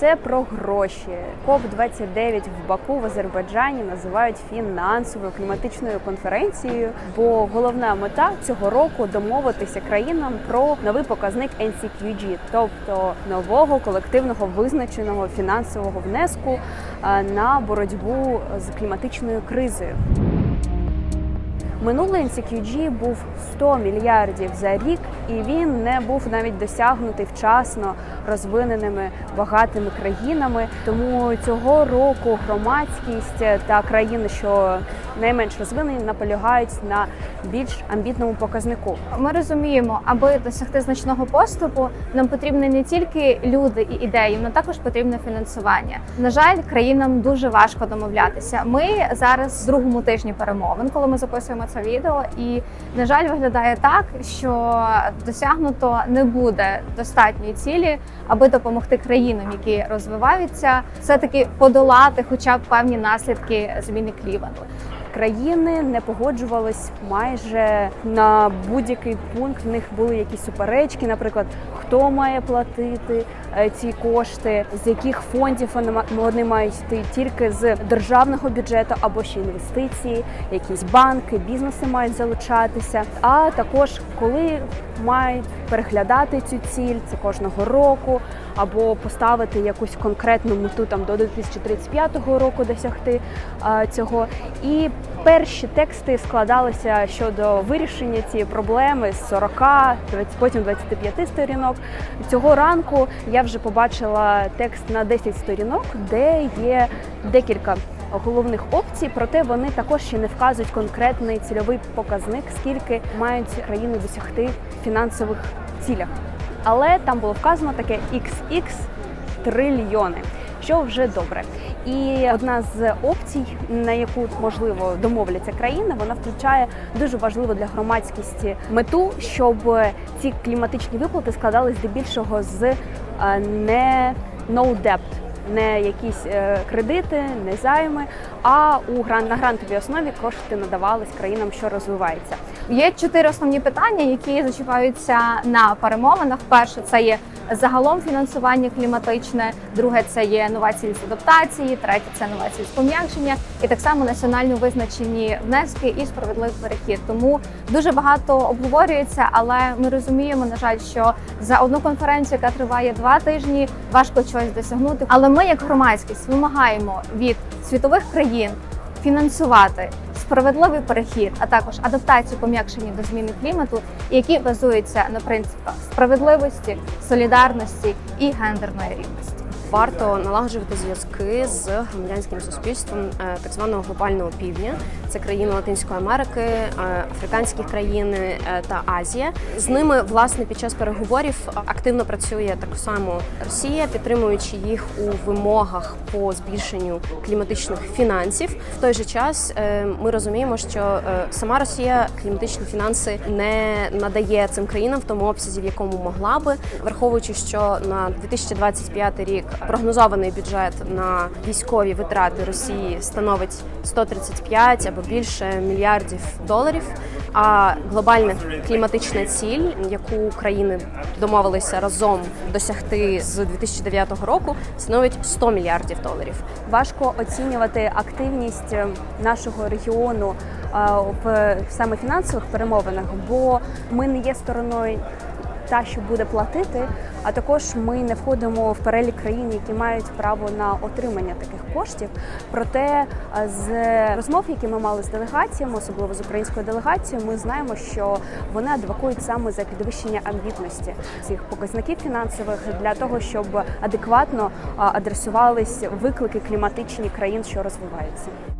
все про гроші. КОП 29 в Баку в Азербайджані називають фінансовою кліматичною конференцією, бо головна мета цього року домовитися країнам про новий показник NCQG, тобто нового колективного визначеного фінансового внеску на боротьбу з кліматичною кризою. Минулий NCQG був 100 мільярдів за рік, і він не був навіть досягнутий вчасно розвиненими багатими країнами. Тому цього року громадськість та країни, що найменш розвинені, наполягають на більш амбітному показнику. Ми розуміємо, аби досягти значного поступу, нам потрібні не тільки люди і ідеї, але також потрібне фінансування. На жаль, країнам дуже важко домовлятися. Ми зараз в другому тижні перемовин, коли ми записуємо це відео, і на жаль, виглядає так, що досягнуто не буде достатньої цілі, аби допомогти країнам, які розвиваються, все таки подолати, хоча б певні наслідки зміни клімату. Країни не погоджувались майже на будь-який пункт. В них були якісь суперечки, наприклад, хто має платити ці кошти, з яких фондів вони ма- вони мають йти тільки з державного бюджету або ще інвестиції, якісь банки, бізнеси мають залучатися. А також коли мають переглядати цю ціль, це кожного року, або поставити якусь конкретну мету там до 2035 року досягти а, цього. І перші тексти складалися щодо вирішення цієї проблеми з 40, 20, потім 25 сторінок. Цього ранку я вже побачила текст на 10 сторінок, де є декілька головних опцій, проте вони також ще не вказують конкретний цільовий показник, скільки мають країни досягти фінансових цілях. Але там було вказано таке XX трильйони, що вже добре. І одна з опцій, на яку можливо домовляться країни, вона включає дуже важливу для громадськості мету, щоб ці кліматичні виплати складали здебільшого з е, не no debt, не якісь е, кредити, не займи, а у гран на грантовій основі кошти надавались країнам, що розвиваються. Є чотири основні питання, які зачіпаються на перемовинах. Перше це є загалом фінансування кліматичне, друге це є новації з адаптації, третє це новації з пом'якшення, і так само національно визначені внески і справедливий перехід. Тому дуже багато обговорюється, але ми розуміємо, на жаль, що за одну конференцію, яка триває два тижні, важко чогось досягнути. Але ми, як громадськість, вимагаємо від світових країн фінансувати справедливий перехід, а також адаптацію пом'якшення до зміни клімату, які базуються на принципах справедливості, солідарності і гендерної рівності. Варто налагоджувати зв'язки з громадянським суспільством е, так званого глобального півдня. Це країни Латинської Америки, е, африканські країни е, та Азія. З ними власне під час переговорів активно працює так само Росія, підтримуючи їх у вимогах по збільшенню кліматичних фінансів. В той же час ми розуміємо, що сама Росія кліматичні фінанси не надає цим країнам в тому обсязі, в якому могла би, враховуючи, що на 2025 рік прогнозований бюджет на військові витрати Росії становить 135 або більше мільярдів доларів. А глобальна кліматична ціль, яку країни домовилися разом досягти з 2009 року, становить 100 мільярдів доларів. Важко оцінювати активність е, нашого регіону е, в саме фінансових перемовинах, бо ми не є стороною та, що буде платити, а також ми не входимо в перелік країн, які мають право на отримання таких коштів. Проте е, з розмов, які ми мали з делегаціями, особливо з українською делегацією, ми знаємо, що вони адвокують саме за підвищення амбітності цих показників фінансових для того, щоб адекватно е, адресувались виклики кліматичні країн, що розвиваються.